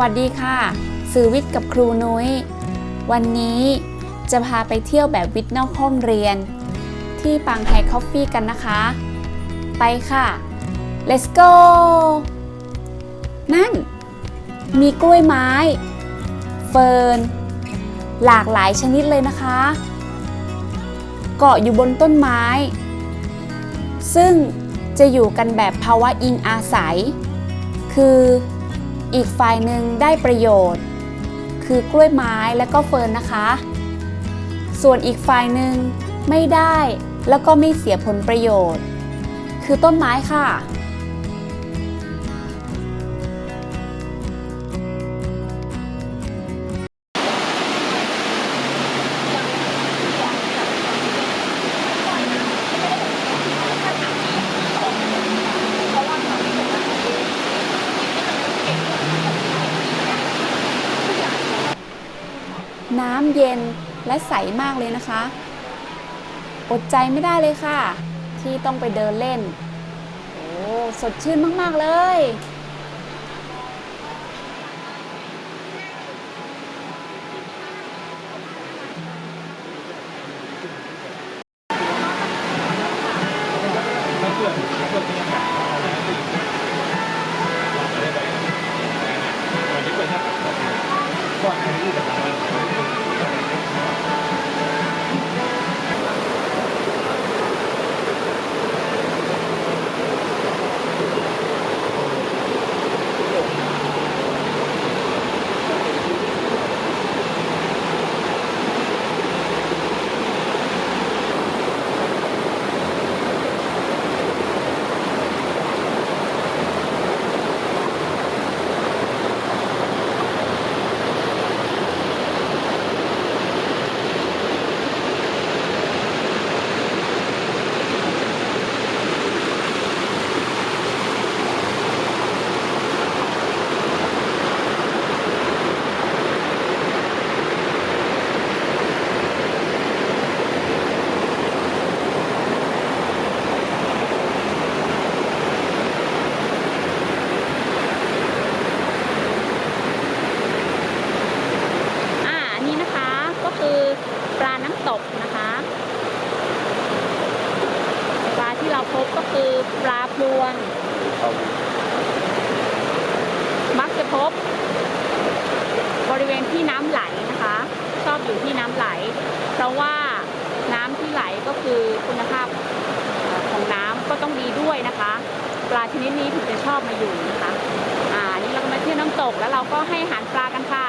วัสดีค่ะ สื่อวิทย์กับครูนุ้ย วันนี้จะพาไปเที่ยวแบบวิทย์นอกห้องเรียน ที่ปังไฮคอฟฟี่กันนะคะ ไปค่ะ let's go นั่น มีกล้วยไม้ เฟิร์น หลากหลายชนิดเลยนะคะ เกาะอยู่บนต้นไม้ ซึ่งจะอยู่กันแบบภาวะอิงอาศัย คือ อีกฝ่ายหนึ่งได้ประโยชน์ คือกล้วยไม้และก็เฟิร์นนะคะ ส่วนอีกฝ่ายหนึ่งไม่ได้แล้วก็ไม่เสียผลประโยชน์ คือต้นไม้ค่ะ น้ำเย็นและใสมากเลยนะคะ อดใจไม่ได้เลยค่ะ ที่ต้องไปเดินเล่น โอ้ สดชื่นมาก ๆ เลย ตกนะคะปลาที่เราพบก็คือปลาพลวงมักจะพบบริเวณที่น้ำไหลนะคะ ชอบอยู่ที่น้ำไหล เพราะว่าน้ำที่ไหลก็คือคุณภาพของน้ำก็ต้องดีด้วยนะคะ ปลาชนิดนี้ถึงจะชอบมาอยู่นะคะ อ่า นี่เราก็มาเที่ยวน้ำตกแล้วเราก็ให้อาหารปลากันค่ะ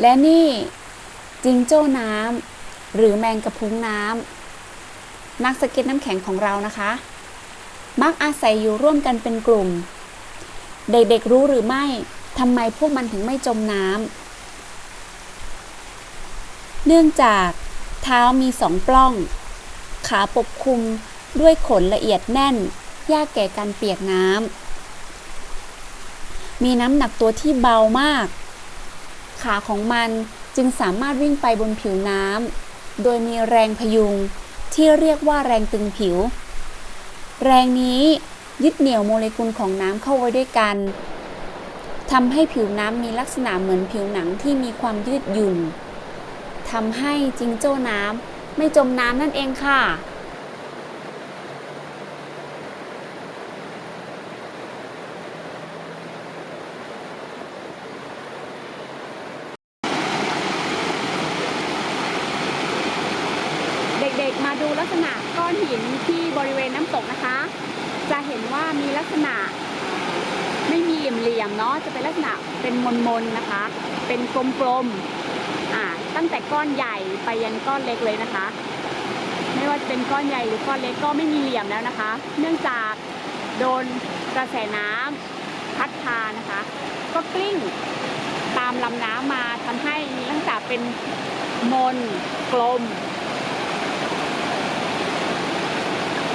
และนี่จิงโจ้น้ำหรือแมงกะพรุนน้ำนักสเก็ตน้ำแข็งของเรานะคะ มักอาศัยอยู่ร่วมกันเป็นกลุ่ม เด็กๆรู้หรือไม่ทำไมพวกมันถึงไม่จมน้ำเนื่องจากเท้ามีสองปล้อง ขาปกคลุมด้วยขนละเอียดแน่น ยากแก่การเปียกน้ำมีน้ำหนักตัวที่เบามาก ขาของมันจึงสามารถวิ่งไปบนผิวน้ำโดยมีแรงพยุงที่เรียกว่าแรงตึงผิว แรงนี้ยึดเหนี่ยวโมเลกุลของน้ำเข้าไว้ด้วยกันทำให้ผิวน้ำมีลักษณะเหมือนผิวหนังที่มีความยืดหยุ่นทำให้จิงโจ้น้ำไม่จมน้ำนั่นเองค่ะ ดูลักษณะก้อนหินที่บริเวณน้ำตกนะคะ จะเห็นว่ามีลักษณะไม่มีเหลี่ยมเนาะจะเป็นลักษณะเป็นมนๆนนะคะ เป็นกลมๆอ่าตั้งแต่ก้อนใหญ่ไปยันก้อนเล็กเลยนะคะ ไม่ว่าจะเป็นก้อนใหญ่หรือก้อนเล็กก็ไม่มีเหลี่ยมแล้วนะคะ เนื่องจากโดนกระแสน้ำพัดพานะคะ ก็กลิ้งตามลำน้ำมาทำให้มีลักษณะเป็นมนกลม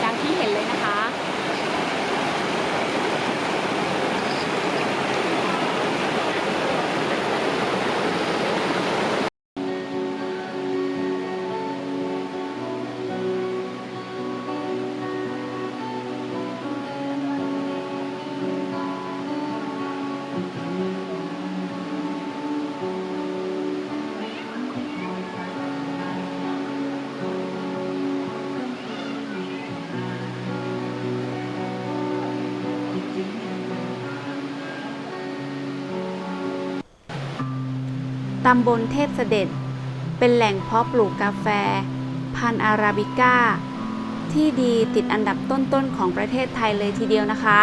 ดังที่ เห็นเลยนะคะ ตำบลเทพเสด็จ เป็นแหล่งเพาะปลูกกาแฟ พันธุ์อาราบิก้า ที่ดีติดอันดับต้นๆของประเทศไทยเลยทีเดียวนะคะ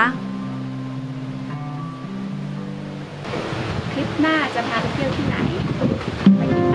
คลิปหน้าจะพาไปเที่ยวที่ไหนไป